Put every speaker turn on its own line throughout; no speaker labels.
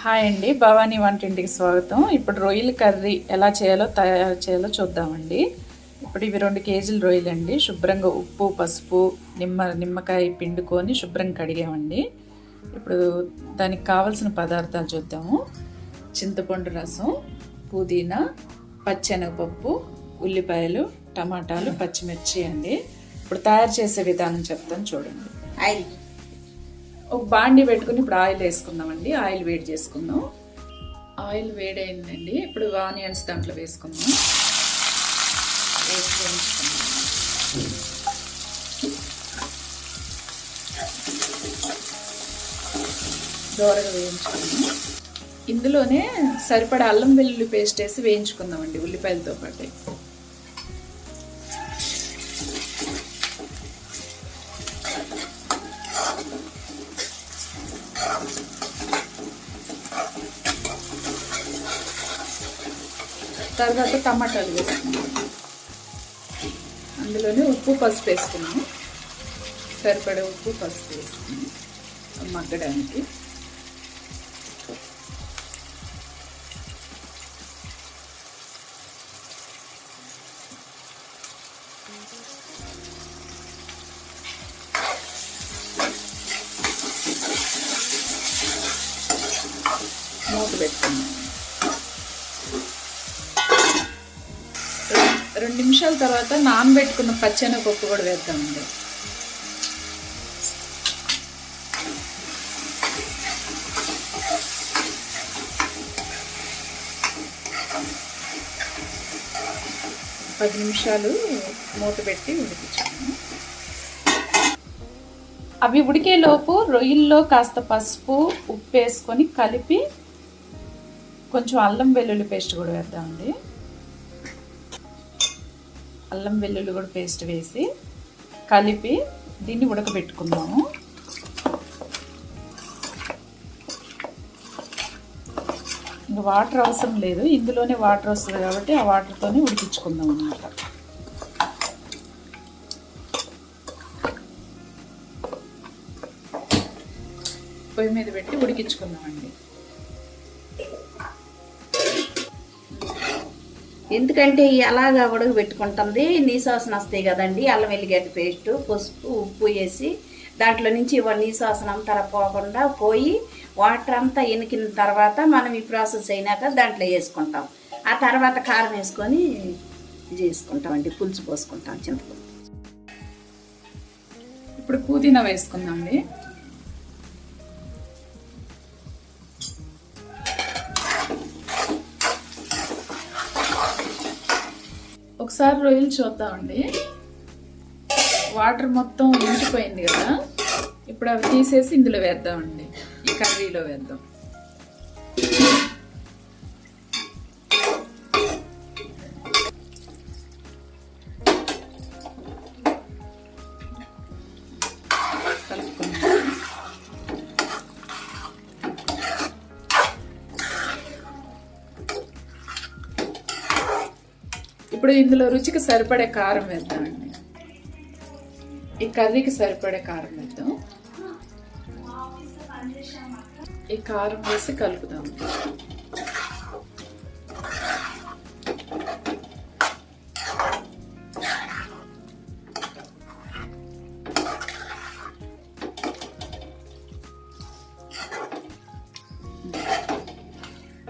Hi అండి భవానీ వంటింటికి స్వాగతం. ఇప్పుడు రొయ్యల కర్రీ ఎలా చేయాలో తయారు చేయాలో చూద్దామండి. ఇప్పుడు ఇవి రెండు కేజీల రొయ్యలు అండి శుభ్రంగా ఉప్పు పసుపు నిమ్మ నిమ్మకాయ పిండుకొని శుభ్రంగా కడిగామండి. ఇప్పుడు దానికి కావలసిన పదార్థాలు చూద్దాము. చింతపండు రసం పుదీనా పచ్చెనగపప్పు ఉల్లిపాయలు టమాటాలు పచ్చిమిర్చి అండి. ఇప్పుడు తయారు చేసే విధానం చెప్తాను చూడండి.
ఆయిల్.
ఒక బాండి పెట్టుకుని ఇప్పుడు ఆయిల్ వేసుకుందామండి. ఆయిల్ వేడి చేసుకుందాం. ఆయిల్ వేడైందండి. ఇప్పుడు ఆనియన్స్ దాంట్లో వేసుకుందాం. వేసి వేయించుకుందాం. దోరగా వేయించుకుందాం. ఇందులోనే సరిపడా అల్లం వెల్లుల్లి పేస్ట్ వేసి వేయించుకుందామండి ఉల్లిపాయలతో పాటు. తర్వాత టమాటాలు వేసుకున్నాం అందులోనే ఉప్పు పసుపు వేసుకున్నాము సరిపడే ఉప్పు పసుపు వేసుకున్నాం మగ్గడానికి. మూత పెట్టుకున్నాం రెండు నిమిషాల తర్వాత నానబెట్టుకున్న పచ్చెనగపప్పు కూడా వేద్దామండి. పది నిమిషాలు మూత పెట్టి ఉడికించాము. అవి ఉడికేలోపు రొయ్యల్లో కాస్త పసుపు ఉప్పు వేసుకొని కలిపి కొంచెం అల్లం వెల్లుల్లి పేస్ట్ కూడా వేద్దామండి. అల్లం వెల్లుల్లి కూడా పేస్ట్ వేసి కలిపి దీన్ని ఉడకబెట్టుకుందాము. ఇంకా వాటర్ అవసరం లేదు. ఇందులోనే వాటర్ వస్తుంది కాబట్టి ఆ వాటర్తోనే ఉడికించుకుందాం అన్నమాట. పొయ్యి మీద పెట్టి ఉడికించుకుందామండి.
ఎందుకంటే ఈ అలాగా ఉడకబెట్టుకుంటుంది నీసాసన వస్తాయి కదండి. అల్లం వెల్లిగడ్డ పేస్ట్ పసుపు ఉప్పు వేసి దాంట్లో నుంచి ఇవ్వ నీసాసన అంతా పోకుండా పోయి వాటర్ అంతా ఎనికిన తర్వాత మనం ఈ ప్రాసెస్ అయినాక దాంట్లో వేసుకుంటాం. ఆ తర్వాత కారం వేసుకొని ఇది చేసుకుంటామండి. పులుసు పోసుకుంటాం చింతపండు.
ఇప్పుడు పుదీనా వేసుకుందాం అండి. ఒకసారి రొయ్యలు చూద్దామండి. వాటర్ మొత్తం ఇంకిపోయింది కదా. ఇప్పుడు అవి తీసేసి ఇందులో వేద్దామండి. ఈ కర్రీలో వేద్దాం. ఇప్పుడు ఇందులో రుచికి సరిపడే కారం వేద్దామండి ఈ కర్రీకి సరిపడే కారం వేద్దాం. ఈ కారం వేసి కలుపుదాం.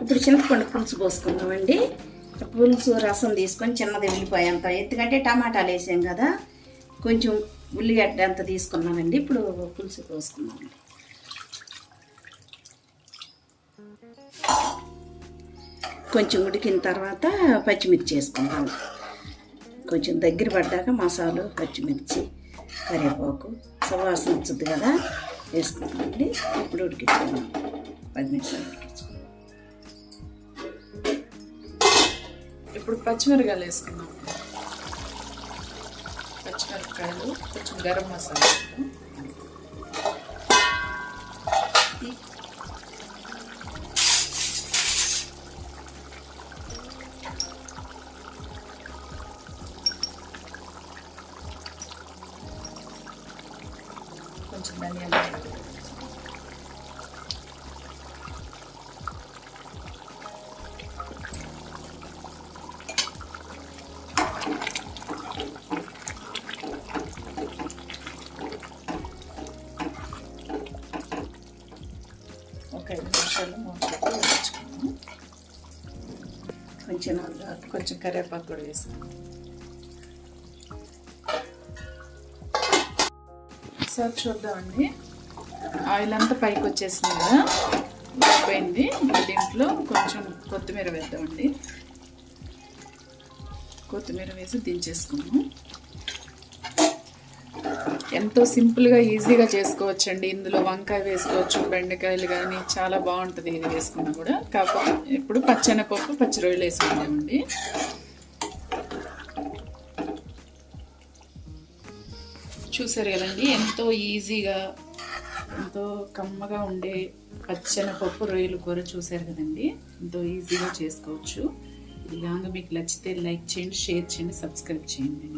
ఇప్పుడు చింతపండు పులుసు పోసుకుందామండి. పులుసు రసం తీసుకొని చిన్నది ఉల్లిపాయ అంత ఎందుకంటే టమాటాలు వేసాం కదా కొంచెం ఉల్లిగడ్డ అంత తీసుకున్నామండి. ఇప్పుడు పులుసు పోసుకున్నామండి కొంచెం ఉడికిన తర్వాత పచ్చిమిర్చి వేసుకుందాం. కొంచెం దగ్గర పడ్డాక మసాలు పచ్చిమిర్చి కరివేపాకు సువాసన వచ్చింది కదా వేసుకుందామండి. ఇప్పుడు ఉడికించుకుందాం. పది నిమిషాలు ఉడికించుకుందాం.
ఇప్పుడు పచ్చిమిరకాయలు వేసుకుందాం. పచ్చిమిరపకాయలు కొంచెం గరం మసాలా కొంచెం ధనియాలు ఒక ఐదు నిమిషాలు
కొంచెం
కొంచెం కరివేపాకు కూడా వేసాను సార్ చూద్దామండి. ఆయిల్ అంతా పైకి వచ్చేసింది కదా? ఉడికిపోయింది దీంట్లో కొంచెం కొత్తిమీర వేద్దామండి. కొత్తిమీర వేసి దించేసుకున్నాము ఎంతో సింపుల్గా ఈజీగా చేసుకోవచ్చండి. ఇందులో వంకాయ వేసుకోవచ్చు బెండకాయలు కానీ చాలా బాగుంటుంది ఇది వేసుకున్నా కూడా. కాకపోతే ఇప్పుడు పచ్చెనపప్పు పచ్చి రొయ్యలు వేసుకుందామండి చూసారు కదండి ఎంతో ఈజీగా ఎంతో కమ్మగా ఉండే పచ్చెనపప్పు రొయ్యలు కూర చూసారు కదండి. ఎంతో ఈజీగా చేసుకోవచ్చు. ఇలాగ మీకు నచ్చితే లైక్ చేయండి షేర్ చేయండి సబ్స్క్రైబ్ చేయండి